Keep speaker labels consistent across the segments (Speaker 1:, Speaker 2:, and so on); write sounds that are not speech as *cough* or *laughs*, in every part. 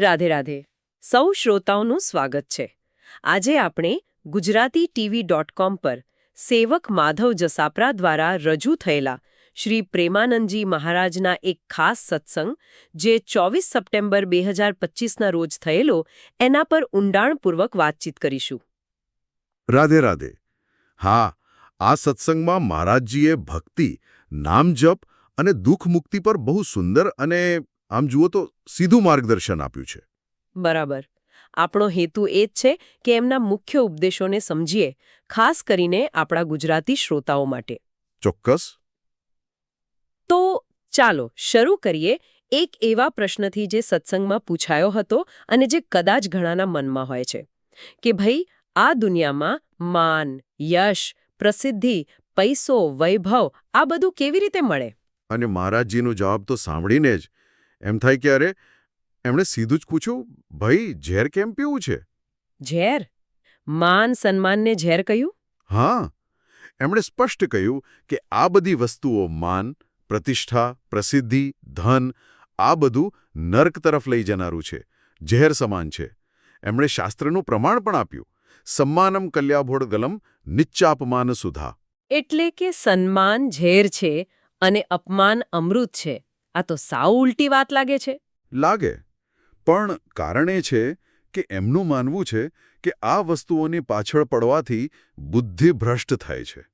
Speaker 1: રાધે રાધે. સૌ શ્રોતાઓનું સ્વાગત છે. આજે આપણે ગુજરાતી ટીવી ડોટ કોમ પર સેવક માધવ જસાપરા દ્વારા રજૂ થયેલા શ્રી પ્રેમાનંદજી મહારાજના એક ખાસ સત્સંગ, જે ચોવીસ સપ્ટેમ્બર બે હજાર પચીસના રોજ થયેલો, એના પર ઊંડાણપૂર્વક વાતચીત કરીશું.
Speaker 2: રાધે રાધે. હા, આ સત્સંગમાં મહારાજજીએ ભક્તિ નામ જપ અને દુઃખ મુક્તિ પર બહુ સુંદર અને આમ જુઓ તો સીધું માર્ગદર્શન આપ્યું છે.
Speaker 1: બરાબર. આપણો હેતુ એ જ છે કે એમના મુખ્ય ઉપદેશોને સમજીએ ખાસ કરીને આપણા ગુજરાતી શ્રોતાઓ માટે.
Speaker 2: ચોક્કસ.
Speaker 1: તો ચાલો શરૂ કરીએ એક એવા પ્રશ્નથી જે સત્સંગમાં પૂછાયો હતો અને જે કદાચ ઘણાના મનમાં હોય છે. કે ભાઈ આ દુનિયામાં માન યશ પ્રસિદ્ધિ પૈસો વૈભવ આ બધું કેવી રીતે મળે?
Speaker 2: અને મહારાજજીનો જવાબ તો સાંભળીને જ એમ થાય કે અરે એમણે સીધું જ પૂછ્યું ભાઈ ઝેર કેમ પીવું છે?
Speaker 1: ઝેર? માન સન્માનને ઝેર કહ્યું?
Speaker 2: હા. એમણે સ્પષ્ટ કહ્યું કે આ બધી વસ્તુઓ માન પ્રતિષ્ઠા પ્રસિદ્ધિ ધન આ બધું નર્ક તરફ લઈ જનારું છે ઝેર સમાન છે. એમણે શાસ્ત્રનું પ્રમાણ પણ આપ્યું. સન્માનમ કલ્યાભોળ ગલમ નિચ્ચાપમાન સુધા.
Speaker 1: એટલે કે સન્માન ઝેર છે અને અપમાન અમૃત છે. આ તો સાવ ઉલટી વાત લાગે છે.
Speaker 2: લાગે. પણ કારણ એ છે કે એમનું માનવું છે કે આ વસ્તુઓની પાછળ પડવાથી બુદ્ધિ ભ્રષ્ટ થાય છે.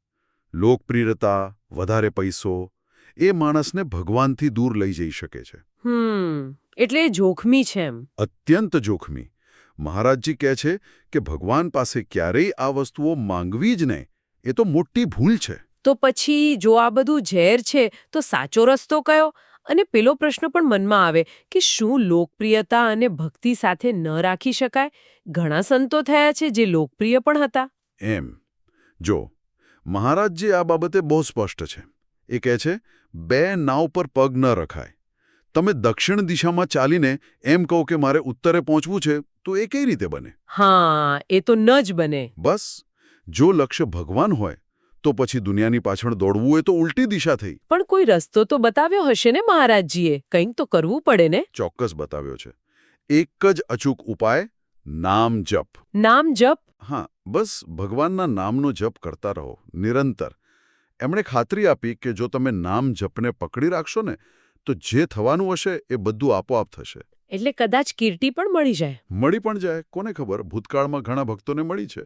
Speaker 2: લોકપ્રિયતા વધારે પૈસો એ માણસને ભગવાનથી દૂર લઈ જઈ શકે છે.
Speaker 1: હમ એટલે જોખમી છે એમ.
Speaker 2: અત્યંત જોખમી. મહારાજજી કહે છે કે ભગવાન પાસે ક્યારેય આ વસ્તુઓ માંગવી જ નહીં. એ તો મોટી ભૂલ છે.
Speaker 1: તો પછી જો આ બધું ઝેર છે તો સાચો રસ્તો કયો? અને પેલો પ્રશ્ન પણ મનમાં આવે કે શું લોકપ્રિયતા અને ભક્તિ સાથે ન રાખી શકાય? ઘણા સંતો થયા છે જે લોકપ્રિય પણ હતા.
Speaker 2: એમ. જો મહારાજજી આ બાબતે બહુ સ્પષ્ટ છે. એ કહે છે બે નાવ પર પગ ન રખાય. તમે દક્ષિણ દિશામાં ચાલીને એમ કહો કે મારે ઉત્તરે પહોંચવું છે તો એ કઈ રીતે બને?
Speaker 1: હા એ તો ન જ બને.
Speaker 2: બસ. જો લક્ષ્ય ભગવાન હોય તો પછી દુનિયાની પાછળ દોડવું એ તો ઉલટી દિશા થઈ.
Speaker 1: પણ કોઈ રસ્તો તો બતાવ્યો હશે ને મહારાજજીએ? કંઈક તો કરવું પડે ને?
Speaker 2: ચોક્કસ બતાવ્યો છે. એક જ અચૂક ઉપાય નામ જપ.
Speaker 1: નામ જપ?
Speaker 2: હા બસ ભગવાનના નામનો જપ કરતા રહો નિરંતર. એમણે ખાતરી આપી કે જો તમે નામ જપને પકડી રાખશો ને તો જે થવાનું હશે એ બધું આપોઆપ થશે.
Speaker 1: એટલે કદાચ કીર્તિ પણ મળી જાય.
Speaker 2: મળી પણ જાય કોને ખબર? ભૂતકાળમાં ઘણા ભક્તોને મળી છે.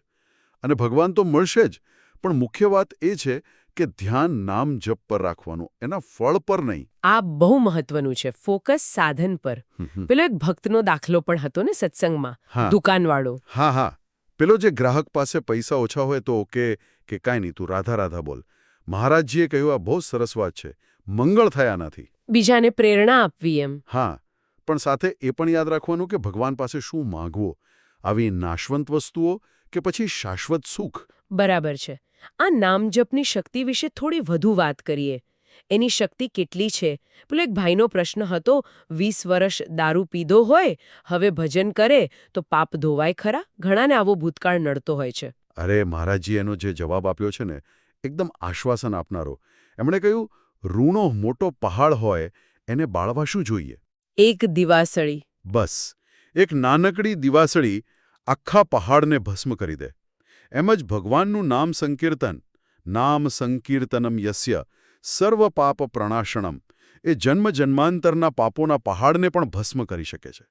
Speaker 2: અને ભગવાન તો મળશે જ. પણ મુખ્ય વાત એ છે કે ધ્યાન નામ જપ પર રાખવાનું એના ફળ પર નહીં.
Speaker 1: આ બહુ મહત્વનું છે ફોકસ સાધન પર. પેલો એક ભક્તનો દાખલો પણ હતો ને સત્સંગમાં દુકાનવાળો.
Speaker 2: હા હા. પેલો જે ગ્રાહક પાસે પૈસા ઓછા હોય તો કે કે કાંઈ નહીં તું રાધા રાધા બોલ. મહારાજજીએ કહ્યું આ બહુ સરસ વાત છે. મંગળ થયા નથી
Speaker 1: બીજાને પ્રેરણા આપવી એમ.
Speaker 2: હા. પણ સાથે એ પણ યાદ રાખવાનું કે ભગવાન પાસે શું માંગવો? આવી નાશવંત વસ્તુઓ કે પછી શાશ્વત સુખ?
Speaker 1: બરાબર છે. આ નામજપની શક્તિ વિશે થોડી વધુ વાત કરીએ. એની શક્તિ કેટલી છે? પેલો એક ભાઈનો પ્રશ્ન હતો વીસ વર્ષ દારૂ પીધો હોય હવે ભજન કરે તો પાપ ધોવાય ખરા? ઘણાને આવો ભૂતકાળ નડતો હોય છે.
Speaker 2: અરે મહારાજજી એનો જે જવાબ આપ્યો છે ને એકદમ આશ્વાસન આપનારો. એમણે કહ્યું ઋણો મોટો પહાડ હોય એને બાળવા શું જોઈએ?
Speaker 1: એક દિવાસળી.
Speaker 2: બસ. એક નાનકડી દિવાસળી આખા પહાડને ભસ્મ કરી દે. એમ જ ભગવાનનું નામ સંકીર્તન નામ સંકીર્તનમ યસ્ય સર્વ પાપ પ્રણાશણમ એ જન્મ જન્માંતરના પાપોના પહાડને પણ ભસ્મ કરી શકે છે.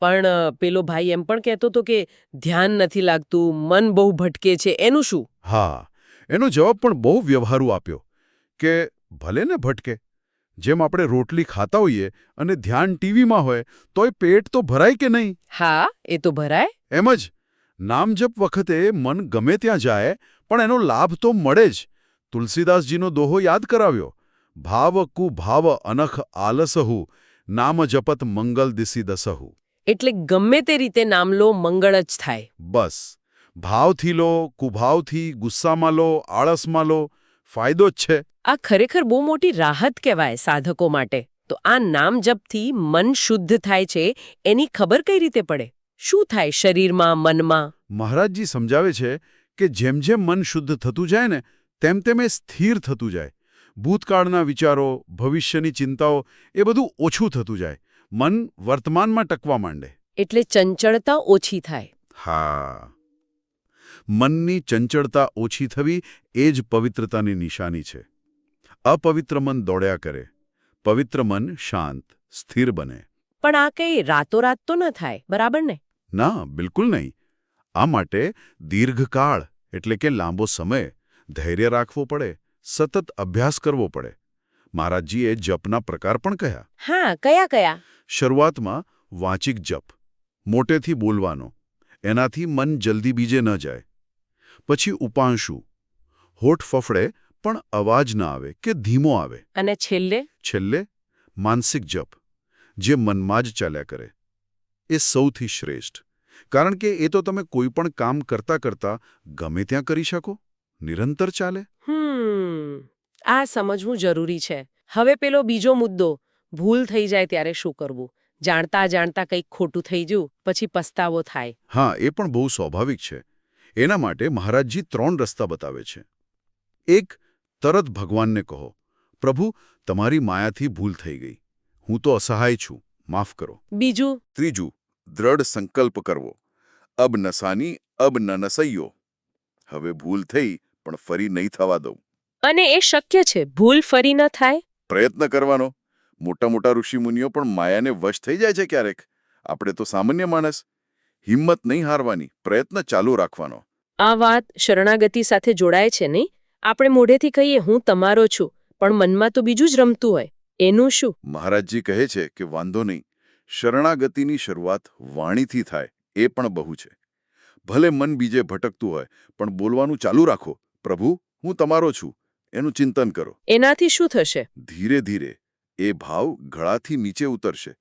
Speaker 1: પણ પેલો ભાઈ એમ પણ કહેતો હતો કે ધ્યાન નથી લાગતું મન બહુ ભટકે છે એનું શું?
Speaker 2: હા એનો જવાબ પણ બહુ વ્યવહારુ આપ્યો કે ભલે ને ભટકે જેમ આપણે રોટલી ખાતા હોઈએ અને ધ્યાન ટીવીમાં હોય તોય પેટ તો ભરાય કે નહીં?
Speaker 1: હા એ તો ભરાય.
Speaker 2: એમ જ. નામજપ વખતે મન ગમે ત્યાં જાય પણ એનો લાભ તો મળે જ. તુલસીદાસજીનો દોહો યાદ કરાવ્યો. ભાવ કુ ભાવ અનખ આલસહુ નામ જપત મંગલ દિસી દસહુ.
Speaker 1: એટલે ગમે તે રીતે નામ લો મંગળ જ થાય.
Speaker 2: બસ. ભાવથી લો કુભાવથી ગુસ્સામાં લો આળસમાં લો ફાયદો જ છે.
Speaker 1: આ ખરેખર બહુ મોટી રાહત કહેવાય સાધકો માટે. તો આ નામ જપથી મન શુદ્ધ થાય છે એની ખબર કઈ રીતે પડે? શું થાય શરીરમાં મનમાં?
Speaker 2: મહારાજજી સમજાવે છે કે જેમ જેમ મન શુદ્ધ થતું જાય ને તેમ તેમ એ સ્થિર થતું જાય. ભૂતકાળના વિચારો ભવિષ્યની ચિંતાઓ એ બધું ઓછું થતું જાય. મન વર્તમાનમાં ટકવા માંડે.
Speaker 1: એટલે ચંચળતા ઓછી થાય.
Speaker 2: હા. મનની ચંચળતા ઓછી થવી એ જ પવિત્રતાની નિશાની છે. અપવિત્ર મન દોડ્યા કરે પવિત્ર મન શાંત સ્થિર બને.
Speaker 1: પણ આ કંઈ રાતોરાત તો ન થાય બરાબર ને?
Speaker 2: ના બિલકુલ નહીં. આ માટે દીર્ઘકાળ એટલે કે લાંબો સમય ધૈર્ય રાખવો પડે સતત અભ્યાસ કરવો પડે. મહારાજજીએ જપના પ્રકાર પણ કહ્યા.
Speaker 1: હા કયા કયા?
Speaker 2: શરૂઆતમાં વાંચિક જપ મોટેથી બોલવાનો એનાથી મન જલ્દી બીજે ન જાય. પછી ઉપાંશુ. હોઠ ફફડે પણ અવાજ ન આવે કે ધીમો આવે.
Speaker 1: અને છેલ્લે?
Speaker 2: છેલ્લે માનસિક જપ જે મનમાં જ ચાલ્યા કરે. એ સૌથી શ્રેષ્ઠ. કારણ કે એ તો તમે કોઈ પણ કામ કરતા કરતા ગમે ત્યાં કરી શકો. નિરંતર ચાલે.
Speaker 1: આ સમજવું જરૂરી છે. હવે પેલો બીજો મુદ્દો ભૂલ થઈ જાય ત્યારે શું કરવું? જાણતા જાણતા કંઈક ખોટું થઈ ગયું પછી પસ્તાવો થાય.
Speaker 2: હા એ પણ બહુ સ્વાભાવિક છે. એના માટે મહારાજજી ત્રણ રસ્તા બતાવે છે. એક તરત ભગવાનને કહો પ્રભુ તમારી માયાથી ભૂલ થઈ ગઈ. હું તો અસહાય છું. માફ કરો.
Speaker 1: બીજું?
Speaker 2: ત્રીજું દ્રઢ સંકલ્પ કરવો. અબ નસાની અબ ન નસૈયો. હવે ભૂલ થઈ પણ ફરી નહીં થવા દઉં.
Speaker 1: અને એ શક્ય છે ભૂલ ફરી ન થાય?
Speaker 2: પ્રયત્ન કરવાનો. મોટા મોટા ઋષિમુનિઓ પણ માયાને વશ થઈ જાય છે ક્યારેક. આપણે તો સામાન્ય માણસ. હિંમત નહીં હારવાની પ્રયત્ન ચાલુ રાખવાનો.
Speaker 1: આ વાત શરણાગતિ સાથે જોડાય છે નહીં? આપણે મોઢેથી કહીએ હું તમારો છું પણ મનમાં તો બીજું જ રમતું હોય. એનું શું?
Speaker 2: મહારાજજી કહે છે કે વાંધો નહીં. શરણાગતિની શરૂઆત વાણીથી થાય એ પણ બહુ છે. ભલે મન બીજે ભટકતું હોય પણ બોલવાનું ચાલુ રાખો. પ્રભુ હું તમારો છું. એનું ચિંતન કરો.
Speaker 1: એનાથી શું થશે?
Speaker 2: ધીરે ધીરે એ ભાવ ગળાથી નીચે ઉતરશે.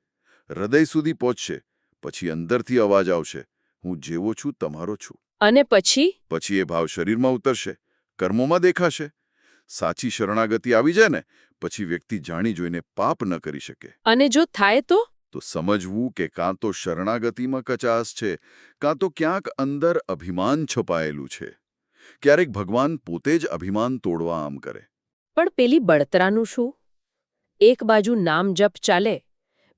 Speaker 2: હૃદય સુધી પહોંચશે. પછી અંદરથી અવાજ આવશે હું જેવો છું તમારો છું.
Speaker 1: અને પછી?
Speaker 2: પછી એ ભાવ શરીરમાં ઉતરશે કર્મોમાં દેખાશે. સાચી શરણાગતિ આવી જાય ને પછી વ્યક્તિ જાણી જોઈને પાપ ન કરી શકે.
Speaker 1: અને જો થાય તો?
Speaker 2: તો સમજવું કે કાં તો શરણાગતિમાં કચાશ છે કાં તો ક્યાંક અંદર અભિમાન છપાયેલું છે. ક્યારેક ભગવાન પોતે જ અભિમાન તોડવા આમ કરે.
Speaker 1: પણ પેલી બળતરાનું શું? એક બાજુ નામ જપ ચાલે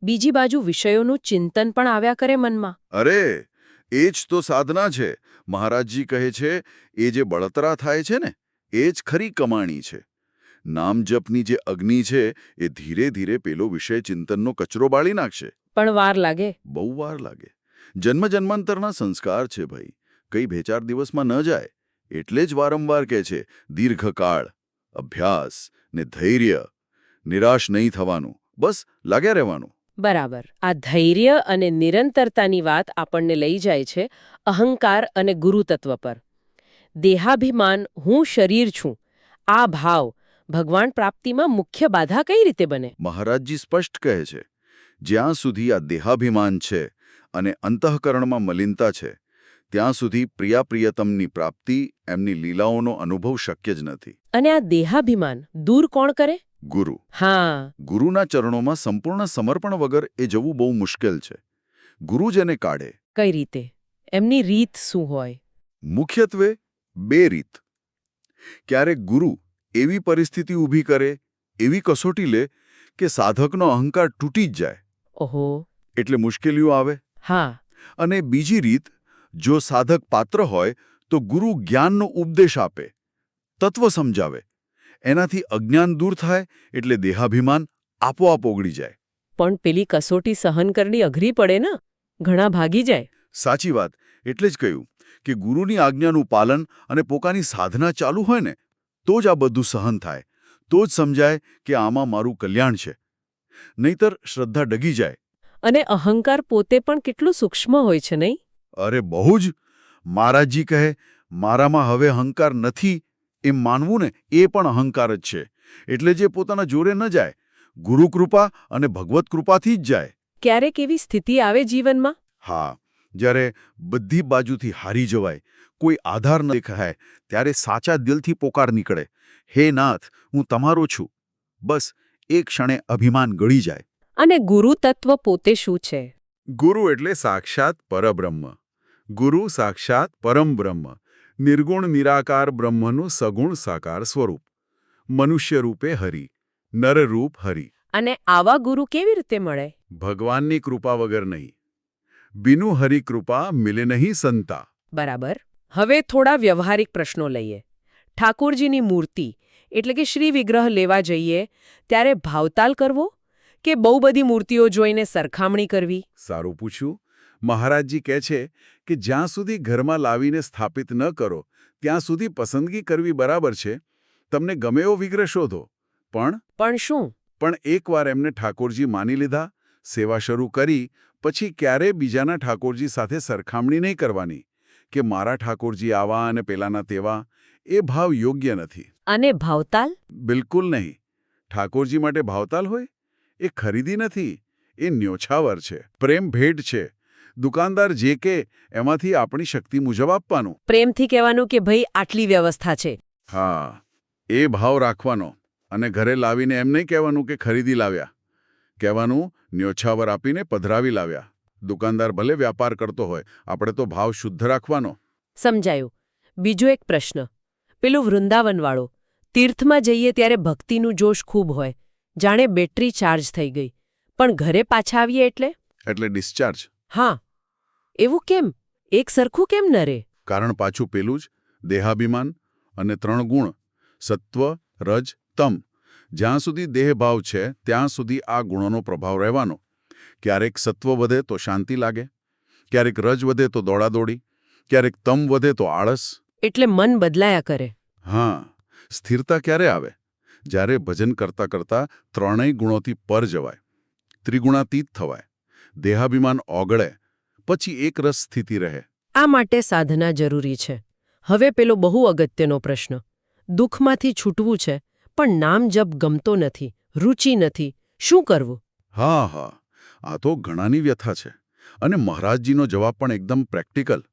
Speaker 1: બીજી બાજુ વિષયોનું ચિંતન પણ આવ્યા કરે મનમાં.
Speaker 2: અરે એ જ તો સાધના છે. મહારાજજી કહે છે એ જે બળતરા થાય છે ને એ જ ખરી કમાણી છે. નામ જપની જે અગ્નિ છે એ ધીરે ધીરે પેલો વિષય ચિંતનનો કચરો બાળી નાખશે.
Speaker 1: પણ વાર લાગે.
Speaker 2: બહુ વાર લાગે. જન્મ જન્માંતરના સંસ્કાર છે ભાઈ. કઈ ભેચાર દિવસમાં ન જાય. એટલે જ વારંવાર કહે છે દીર્ઘકાળ અભ્યાસ ને ધૈર્ય. નિરાશ નહીં થવાનું. બસ લાગ્યા રહેવાનું.
Speaker 1: બરાબર. આ ધૈર્ય અને નિરંતરતાની વાત આપણને લઈ જાય છે અહંકાર અને ગુરુતત્વ પર. દેહાભિમાન હું શરીર છું. આ ભાવ ભગવાન પ્રાપ્તિમાં મુખ્ય બાધા કઈ રીતે બને?
Speaker 2: મહારાજજી સ્પષ્ટ કહે છે જ્યાં સુધી આ દેહાભિમાન છે અને અંતઃકરણમાં મલિનતા છે ત્યાં સુધી પ્રિયાપ્રિયતમની પ્રાપ્તિ એમની લીલાઓનો અનુભવ શક્ય જ નથી.
Speaker 1: અને આ દેહાભિમાન દૂર કોણ કરે?
Speaker 2: ગુરુ.
Speaker 1: હા.
Speaker 2: ગુરુના ચરણોમાં સંપૂર્ણ સમર્પણ વગર એ જવું બહુ મુશ્કેલ છે. ગુરુ જેને કાઢે.
Speaker 1: કઈ રીતે? એમની રીત શું હોય?
Speaker 2: મુખ્યત્વે બે રીત. ક્યારેક ગુરુ એવી પરિસ્થિતિ ઊભી કરે એવી કસોટી લે કે સાધકનો અહંકાર તૂટી જ જાય.
Speaker 1: ઓહો.
Speaker 2: એટલે મુશ્કેલીઓ આવે.
Speaker 1: હા.
Speaker 2: અને બીજી રીત જો સાધક પાત્ર હોય તો ગુરુ જ્ઞાનનો ઉપદેશ આપે તત્વ સમજાવે એનાથી અજ્ઞાન દૂર થાય એટલે દેહાભિમાન આપોઆપ ઓગળી જાય.
Speaker 1: પણ પેલી કસોટી સહન કરવી અઘરી પડે ને? ઘણા ભાગી જાય.
Speaker 2: સાચી વાત. એટલે જ કહ્યું કે ગુરુની આજ્ઞાનું પાલન અને પોતાની સાધના ચાલુ હોય ને તો જ આ બધું સહન થાય. તો જ સમજાય કે આમાં મારું કલ્યાણ છે. નહીતર શ્રદ્ધા ડગી જાય.
Speaker 1: અને અહંકાર પોતે પણ કેટલું સૂક્ષ્મ હોય છે નહીં?
Speaker 2: અરે બહુ જ. મહારાજજી કહે મારામાં હવે અહંકાર નથી એમ માનવું ને એ પણ અહંકાર જ છે. એટલે જે પોતાના જોરે ન જાય ગુરુકૃપા અને ભગવત કૃપાથી જ જાય.
Speaker 1: ક્યારેક એવી સ્થિતિ આવે જીવનમાં?
Speaker 2: હા જ્યારે બધી બાજુથી હારી જવાય કોઈ આધાર ન દેખાય ત્યારે સાચા દિલથી પોકાર નીકળે. હે નાથ હું તમારો છું. બસ એ ક્ષણે અભિમાન ગળી જાય.
Speaker 1: અને ગુરુ તત્વ પોતે શું છે?
Speaker 2: ગુરુ એટલે સાક્ષાત પરબ્રહ્મ. ગુરુ સાક્ષાત પરમ બ્રહ્મ. નિર્ગુણ નિરાકાર બ્રહ્મનું સગુણ સાકાર સ્વરૂપ. મનુષ્ય રૂપે હરિ નરરૂપ હરિ.
Speaker 1: અને આવા ગુરુ કેવી રીતે મળે?
Speaker 2: ભગવાનની કૃપા વગર નહીં. બિનુ હરિ કૃપા મિલે નહીં સંતા.
Speaker 1: બરાબર. હવે થોડા વ્યવહારિક પ્રશ્નો લઈએ. ઠાકોરજીની મૂર્તિ એટલે કે શ્રી વિગ્રહ લેવા જઈએ ત્યારે ભાવતાલ કરવો કે બહુ બધી મૂર્તિઓ જોઈને સરખામણી કરવી?
Speaker 2: સારું પૂછ્યું. મહારાજજી કહે છે કે જ્યાં સુધી ઘરમાં લાવીને સ્થાપિત ન કરો ત્યાં સુધી પસંદગી કરવી બરાબર છે. તમને ગમે એવો વિગ્રહ શોધો. પણ?
Speaker 1: પણ શું?
Speaker 2: પણ એકવાર એમને ઠાકોરજી માની લીધા સેવા શરૂ કરી પછી ક્યારેય બીજાના ઠાકોરજી સાથે સરખામણી નહીં કરવાની કે મારા ઠાકોરજી આવા અને પેલાના તેવા એ ભાવ યોગ્ય નથી.
Speaker 1: અને ભાવતાલ?
Speaker 2: બિલકુલ નહીં. ઠાકોરજી માટે ભાવતાલ હોય? એ ખરીદી નથી. એ ન્યોછાવર છે. પ્રેમ ભેટ છે. દુકાનદાર જે કે એમાંથી આપણી શક્તિ મુજબ આપવાનું.
Speaker 1: પ્રેમથી કહેવાનું કે ભાઈ આટલી વ્યવસ્થા છે.
Speaker 2: હા એ ભાવ રાખવાનો. અને ઘરે લાવીને એમ નહીં કહેવાનું કે ખરીદી લાવ્યા. કહેવાનું ન્યોછાવર આપીને પધરાવી લાવ્યા. દુકાનદાર ભલે વ્યાપાર કરતો હોય આપણે તો ભાવ શુદ્ધ રાખવાનો.
Speaker 1: સમજાયું. બીજો એક પ્રશ્ન. પેલું વૃંદાવનવાળો. તીર્થમાં જઈએ ત્યારે ભક્તિનું જોશ ખૂબ હોય. જાણે બેટરી ચાર્જ થઈ ગઈ. પણ ઘરે પાછા આવીએ એટલે?
Speaker 2: એટલે ડિસ્ચાર્જ.
Speaker 1: હા. એવું કેમ? એક સરખું કેમ ન રે?
Speaker 2: કારણ પાછું પેલું જ દેહાભિમાન અને ત્રણ ગુણ સત્વ રજ તમ. જ્યાં સુધી દેહભાવ છે ત્યાં સુધી આ ગુણોનો પ્રભાવ રહેવાનો. ક્યારેક સત્વ વધે તો શાંતિ લાગે ક્યારેક રજ વધે તો દોડાદોડી ક્યારેક તમ વધે તો આળસ.
Speaker 1: એટલે મન બદલાયા કરે.
Speaker 2: હા સ્થિરતા ક્યારે આવે? જ્યારે ભજન કરતા કરતા ત્રણેય ગુણોથી પર જવાય ત્રિગુણાતીત થવાય. દેહાભિમાન ઓગળે પછી એક રસ સ્થિતિ રહે.
Speaker 1: આ માટે સાધના જરૂરી છે. હવે પેલો બહુ અગત્યનો પ્રશ્ન. દુઃખમાંથી છૂટવું છે પણ નામ જપ ગમતો નથી રુચિ નથી શું કરવું?
Speaker 2: હા હા. આ તો ઘણાની વ્યથા છે. અને મહારાજજીનો જવાબ પણ એકદમ પ્રેક્ટિકલ.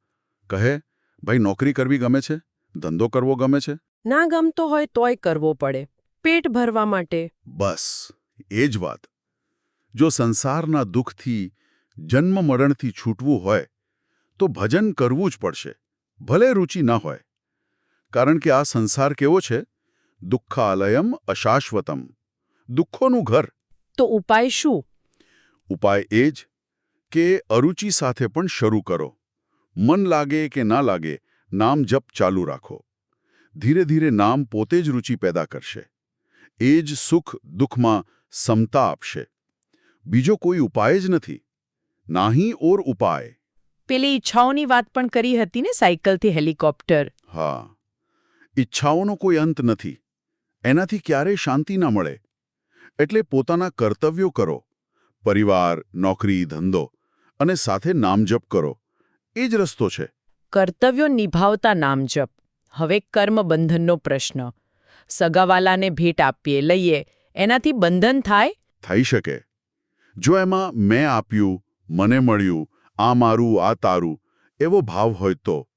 Speaker 2: કહે ભાઈ નોકરી કરવી ગમે છે? ધંધો કરવો ગમે છે?
Speaker 1: ના ગમતો હોય તોય કરવો પડે. પેટ ભરવા માટે.
Speaker 2: બસ એ જ વાત. જો સંસારના દુઃખથી જન્મ મરણથી છૂટવું હોય તો ભજન કરવું જ પડશે ભલે રુચિ ન હોય. કારણ કે આ સંસાર કેવો છે? દુઃખાલયમ અશાશ્વતમ. દુઃખોનું ઘર.
Speaker 1: તો ઉપાય શું?
Speaker 2: ઉપાય એ જ કે અરુચિ સાથે પણ શરૂ કરો. મન લાગે કે ના લાગે નામ જપ ચાલુ રાખો. ધીરે ધીરે નામ પોતે જ રુચિ પેદા કરશે. એ જ સુખ દુઃખમાં સમતા આપશે. બીજો કોઈ ઉપાય જ નથી. નાહી ઓર ઉપાય?
Speaker 1: પેલી ઈચ્છાઓની વાત પણ કરી હતી ને સાયકલથી હેલિકોપ્ટર.
Speaker 2: હા. ઈચ્છાઓનો કોઈ અંત નથી. એનાથી ક્યારેય શાંતિ ના મળે. એટલે પોતાના કર્તવ્યો કરો. પરિવાર નોકરી ધંધો અને સાથે નામજપ કરો. એ જ રસ્તો છે.
Speaker 1: કર્તવ્યો નિભાવતા નામજપ. હવે કર્મ બંધનનો પ્રશ્ન. સગાવાલાને ભેટ આપીએ લઈએ. એનાથી બંધન થાય?
Speaker 2: થઈ શકે. જો એમાં મેં આપ્યું મને મળ્યું આ મારું આ તારું એવો ભાવ હોય તો.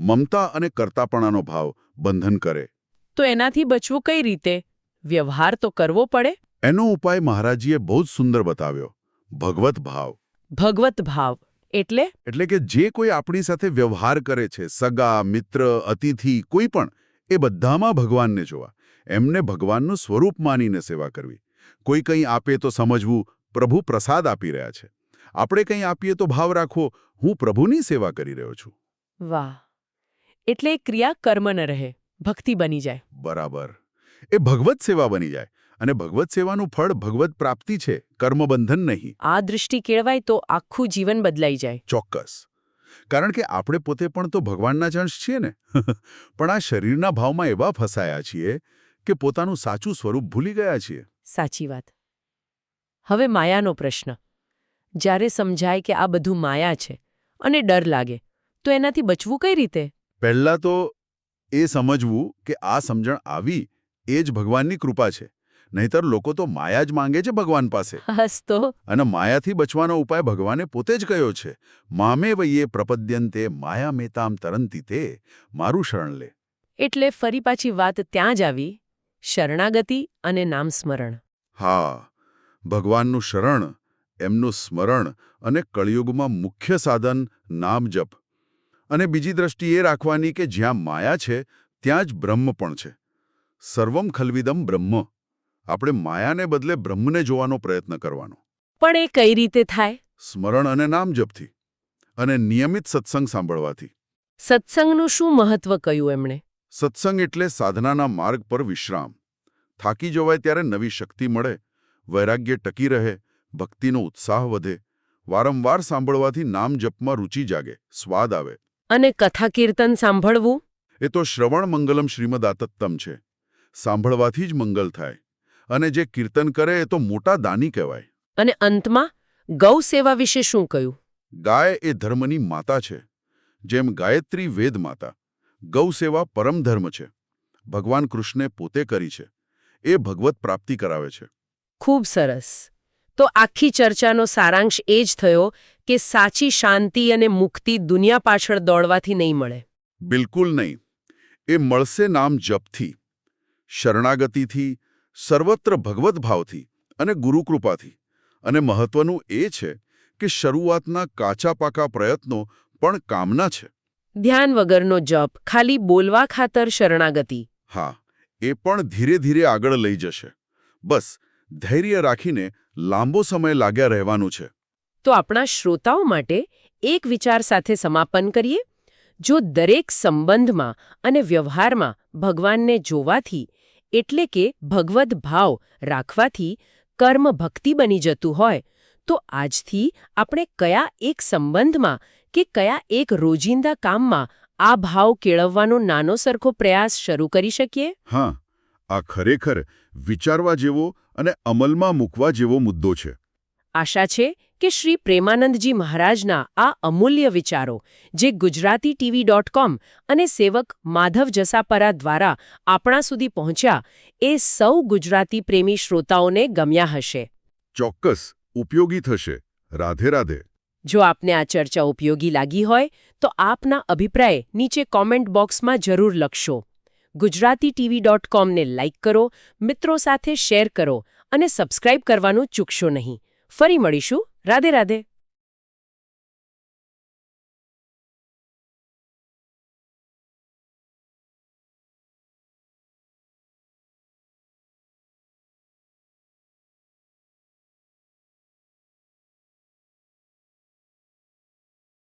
Speaker 2: મમતા અને કર્તાપણાનો ભાવ બંધન કરે.
Speaker 1: તો એનાથી બચવું કઈ રીતે? વ્યવહાર તો કરવો પડે.
Speaker 2: એનો ઉપાય મહારાજીએ બહુ જ સુંદર બતાવ્યો. ભગવત ભાવ.
Speaker 1: ભગવત ભાવ. એટલે?
Speaker 2: એટલે કે જે કોઈ આપણી સાથે વ્યવહાર કરે છે સગા મિત્ર અતિથિ કોઈ પણ એ બધામાં ભગવાનને જોવા. એમને ભગવાનનું સ્વરૂપ માનીને સેવા કરવી. કોઈ કંઈ આપે તો સમજવું પ્રભુ પ્રસાદ આપી રહ્યા છે. આપણે કંઈ આપીએ તો ભાવ રાખવો હું પ્રભુની સેવા કરી રહ્યો છું.
Speaker 1: વાહ. એટલે ક્રિયા કર્મ ન રહે ભક્તિ બની જાય.
Speaker 2: બરાબર. એ ભગવત સેવા બની જાય. અને ભગવત સેવાનું ફળ ભગવત પ્રાપ્તિ છે કર્મબંધન નહીં.
Speaker 1: આ દૃષ્ટિ કેળવાય તો આખું જીવન બદલાઈ જાય.
Speaker 2: ચોક્કસ. કારણ કે આપણે પોતે પણ તો ભગવાનના જ અંશ છીએ ને. *laughs* પણ આ શરીરના ભાવમાં એવા ફસાયા છીએ કે પોતાનું સાચું સ્વરૂપ ભૂલી ગયા છીએ.
Speaker 1: સાચી વાત. હવે માયાનો પ્રશ્ન. જ્યારે સમજાય કે આ બધું માયા છે અને ડર લાગે તો એનાથી બચવું કઈ રીતે?
Speaker 2: પહેલાં તો એ સમજવું કે આ સમજણ આવી એ જ ભગવાનની કૃપા છે. નહીતર લોકો તો માયા જ માંગે છે ભગવાન પાસે.
Speaker 1: હસતો
Speaker 2: અને માયાથી બચવાનો ઉપાય ભગવાને પોતે જ કયો છે. મામે વૈયે પ્રપદ્યંતે માયા મેતામ તરંતી તે મારું શરણ લે.
Speaker 1: એટલે ફરી પાછી વાત ત્યાં જ આવી શરણાગતિ અને નામસ્મરણ.
Speaker 2: હા ભગવાનનું શરણ એમનું સ્મરણ અને કળિયુગમાં મુખ્ય સાધન નામ જપ. અને બીજી દ્રષ્ટિ એ રાખવાની કે જ્યાં માયા છે ત્યાં જ બ્રહ્મ પણ છે. સર્વમ ખલવિદમ બ્રહ્મ. આપણે માયાને બદલે બ્રહ્મને જોવાનો પ્રયત્ન કરવાનો.
Speaker 1: પણ એ કઈ રીતે થાય?
Speaker 2: સ્મરણ અને નામ જપથી. અને નિયમિત સત્સંગ સાંભળવાથી.
Speaker 1: સત્સંગનું શું મહત્વ કહ્યું એમણે?
Speaker 2: સત્સંગ એટલે સાધનાના માર્ગ પર વિશ્રામ. થાકી જવાય ત્યારે નવી શક્તિ મળે વૈરાગ્ય ટકી રહે ભક્તિનો ઉત્સાહ વધે વારંવાર સાંભળવાથી નામ જપમાં રુચિ જાગે સ્વાદ આવે.
Speaker 1: અને કથા કીર્તન સાંભળવું?
Speaker 2: એ તો શ્રવણ મંગલમ શ્રીમદ આતત્તમ છે. સાંભળવાથી જ મંગલ થાય. અને જે કીર્તન કરે એ તો મોટા દાની કહેવાય.
Speaker 1: અને અંતમાં ગૌ સેવા વિશે શું કહ્યું?
Speaker 2: ગાય એ ધર્મની માતા છે. જેમ ગાયત્રી વેદ માતા ગૌ સેવા પરમ ધર્મ છે. ભગવાન કૃષ્ણે પોતે કરી છે. એ ભગવત પ્રાપ્તિ કરાવે છે.
Speaker 1: ખૂબ સરસ. તો આખી ચર્ચાનો સારાંશ એ જ થયો કે સાચી શાંતિ અને મુક્તિ દુનિયા પાછળ દોડવાથી નહીં મળે.
Speaker 2: બિલકુલ નહીં. એ મળશે નામ જપથી શરણાગતિથી સર્વત્ર ભગવત ભાવથી અને ગુરુકૃપાથી. અને મહત્વનું એ છે કે શરૂઆતના કાચા પાકા પ્રયત્નો પણ કામના છે.
Speaker 1: ધ્યાન વગરનો જપ ખાલી બોલવા ખાતર શરણાગતિ.
Speaker 2: હા એ પણ ધીરે ધીરે આગળ લઈ જશે. બસ ધૈર્ય રાખીને લાંબો સમય લાગ્યા રહેવાનું છે.
Speaker 1: તો આપણા શ્રોતાઓ માટે એક વિચાર સાથે સમાપન કરીએ. જો દરેક સંબંધમાં અને વ્યવહારમાં ભગવાનને જોવાથી એટલે કે ભગવદ ભાવ રાખવાથી કર્મ ભક્તિ બની જતું હોય તો આજથી આપણે કયા એક સંબંધમાં કે કયા એક રોજિંદા કામમાં આ ભાવ કેળવવાનો નાનો સરખો પ્રયાસ શરૂ કરી શકીએ?
Speaker 2: હા આ ખરેખર વિચારવા જેવો અને અમલમાં મૂકવા જેવો મુદ્દો છે.
Speaker 1: આશા છે કે શ્રી પ્રેમાનંદજી મહારાજના આ અમૂલ્ય વિચારો જે ગુજરાતી ટીવી ડોટ કોમ અને સેવક માધવ જસાપરા દ્વારા આપણા સુધી પહોંચ્યા એ સૌ ગુજરાતી પ્રેમી શ્રોતાઓને ગમ્યા હશે.
Speaker 2: ચોક્કસ ઉપયોગી થશે. રાધે રાધે.
Speaker 1: જો આપને આ ચર્ચા ઉપયોગી લાગી હોય તો આપના અભિપ્રાય નીચે કોમેન્ટ બોક્સમાં જરૂર લખશો. ગુજરાતી ટીવી ડોટ કોમને લાઇક કરો, મિત્રો સાથે શેર કરો અને સબસ્ક્રાઇબ કરવાનું ચૂકશો નહીં. ફરી મળીશું. રાધે રાધે.